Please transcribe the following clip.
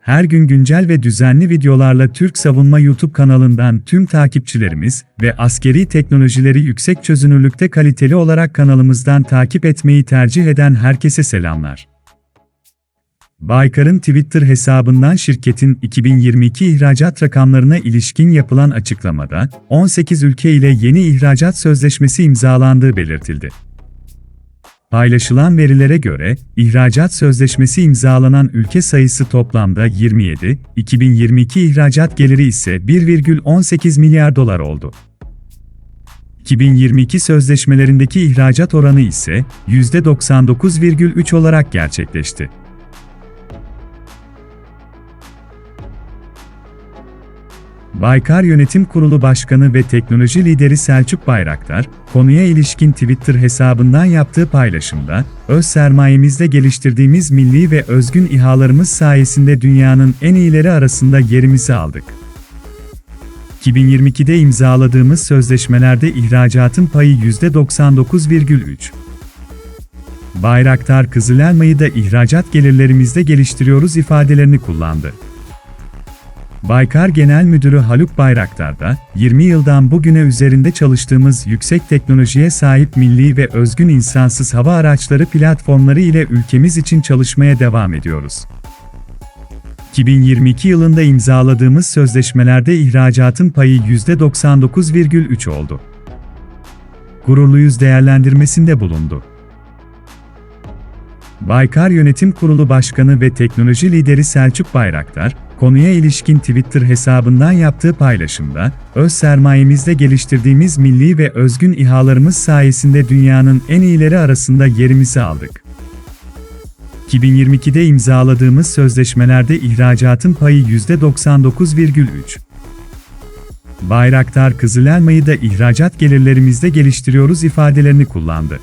Her gün güncel ve düzenli videolarla Türk Savunma YouTube kanalından tüm takipçilerimiz ve askeri teknolojileri yüksek çözünürlükte kaliteli olarak kanalımızdan takip etmeyi tercih eden herkese selamlar. Baykar'ın Twitter hesabından şirketin 2022 ihracat rakamlarına ilişkin yapılan açıklamada, 18 ülke ile yeni ihracat sözleşmesi imzalandığı belirtildi. Paylaşılan verilere göre, ihracat sözleşmesi imzalanan ülke sayısı toplamda 27, 2022 ihracat geliri ise 1,18 milyar dolar oldu. 2022 sözleşmelerindeki ihracat oranı ise %99,3 olarak gerçekleşti. Baykar Yönetim Kurulu Başkanı ve Teknoloji Lideri Selçuk Bayraktar, konuya ilişkin Twitter hesabından yaptığı paylaşımda, öz sermayemizle geliştirdiğimiz milli ve özgün İHA'larımız sayesinde dünyanın en iyileri arasında yerimizi aldık. 2022'de imzaladığımız sözleşmelerde ihracatın payı %99,3. Bayraktar Kızılelma'yı da ihracat gelirlerimizde geliştiriyoruz ifadelerini kullandı. Baykar Genel Müdürü Haluk Bayraktar da, 20 yıldan bugüne üzerinde çalıştığımız yüksek teknolojiye sahip milli ve özgün insansız hava araçları platformları ile ülkemiz için çalışmaya devam ediyoruz. 2022 yılında imzaladığımız sözleşmelerde ihracatın payı %99,3 oldu. Gururluyuz değerlendirmesinde bulundu. Baykar Yönetim Kurulu Başkanı ve Teknoloji Lideri Selçuk Bayraktar, konuya ilişkin Twitter hesabından yaptığı paylaşımda, öz sermayemizle geliştirdiğimiz milli ve özgün İHA'larımız sayesinde dünyanın en iyileri arasında yerimizi aldık. 2022'de imzaladığımız sözleşmelerde ihracatın payı %99,3. Bayraktar Kızılelma'yı da ihracat gelirlerimizde geliştiriyoruz ifadelerini kullandı.